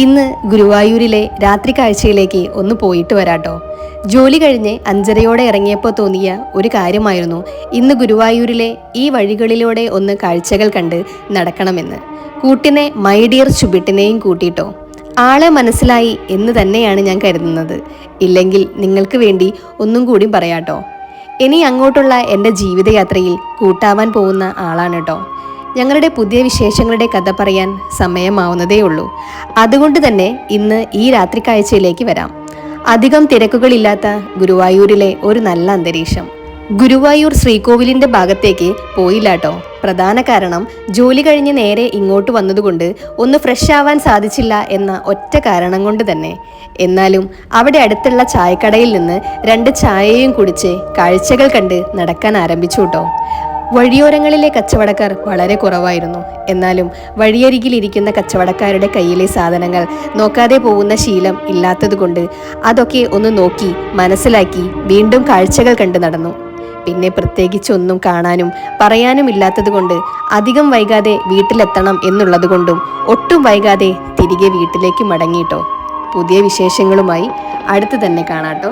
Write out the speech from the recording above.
ഇന്ന് ഗുരുവായൂരിലെ രാത്രി കാഴ്ചയിലേക്ക് ഒന്ന് പോയിട്ട് വരാട്ടോ. ജോലി കഴിഞ്ഞ് അഞ്ചരയോടെ ഇറങ്ങിയപ്പോൾ തോന്നിയ ഒരു കാര്യമായിരുന്നു ഇന്ന് ഗുരുവായൂരിലെ ഈ വഴികളിലൂടെ ഒന്ന് കാഴ്ചകൾ കണ്ട് നടക്കണമെന്ന്. കൂട്ടിനെ മൈഡിയർ ചുബിട്ടിനെയും കൂട്ടിയിട്ടോ ആളെ മനസ്സിലായി എന്ന് തന്നെയാണ് ഞാൻ കരുതുന്നത്. ഇല്ലെങ്കിൽ നിങ്ങൾക്ക് വേണ്ടി ഒന്നും കൂടി പറയാട്ടോ. ഇനി അങ്ങോട്ടുള്ള എന്റെ ജീവിതയാത്രയിൽ കൂട്ടാവാൻ പോകുന്ന ആളാണ് കേട്ടോ ഞങ്ങളുടെ പുതിയ വിശേഷങ്ങളുടെ കഥ പറയാൻ സമയമാവുന്നതേയുള്ളൂ. അതുകൊണ്ട് തന്നെ ഇന്ന് ഈ രാത്രി കാഴ്ചയിലേക്ക് വരാം. അധികം തിരക്കുകളില്ലാത്ത ഗുരുവായൂരിലെ ഒരു നല്ല അന്തരീക്ഷം. ഗുരുവായൂർ ശ്രീകോവിലിന്റെ ഭാഗത്തേക്ക് പോയില്ലാട്ടോ. പ്രധാന കാരണം ജോലി കഴിഞ്ഞ് നേരെ ഇങ്ങോട്ട് വന്നതുകൊണ്ട് ഒന്ന് ഫ്രഷ് ആവാൻ സാധിച്ചില്ല എന്ന ഒറ്റ കാരണം കൊണ്ട് തന്നെ. എന്നാലും അവിടെ അടുത്തുള്ള ചായക്കടയിൽ നിന്ന് രണ്ട് ചായയും കുടിച്ച് കാഴ്ചകൾ കണ്ട് നടക്കാൻ ആരംഭിച്ചു കേട്ടോ വഴിയോരങ്ങളിലെ കച്ചവടക്കാർ വളരെ കുറവായിരുന്നു. എന്നാലും വഴിയരികിലിരിക്കുന്ന കച്ചവടക്കാരുടെ കയ്യിലെ സാധനങ്ങൾ നോക്കാതെ പോകുന്ന ശീലം ഇല്ലാത്തതുകൊണ്ട് അതൊക്കെ ഒന്ന് നോക്കി മനസ്സിലാക്കി വീണ്ടും കാഴ്ചകൾ കണ്ടു നടന്നു. പിന്നെ പ്രത്യേകിച്ചൊന്നും കാണാനും പറയാനും ഇല്ലാത്തതുകൊണ്ട് അധികം വൈകാതെ വീട്ടിലെത്തണം എന്നുള്ളതുകൊണ്ടും ഒട്ടും വൈകാതെ തിരികെ വീട്ടിലേക്ക് മടങ്ങിയിട്ടോ. പുതിയ വിശേഷങ്ങളുമായി അടുത്ത് തന്നെ കാണാട്ടോ.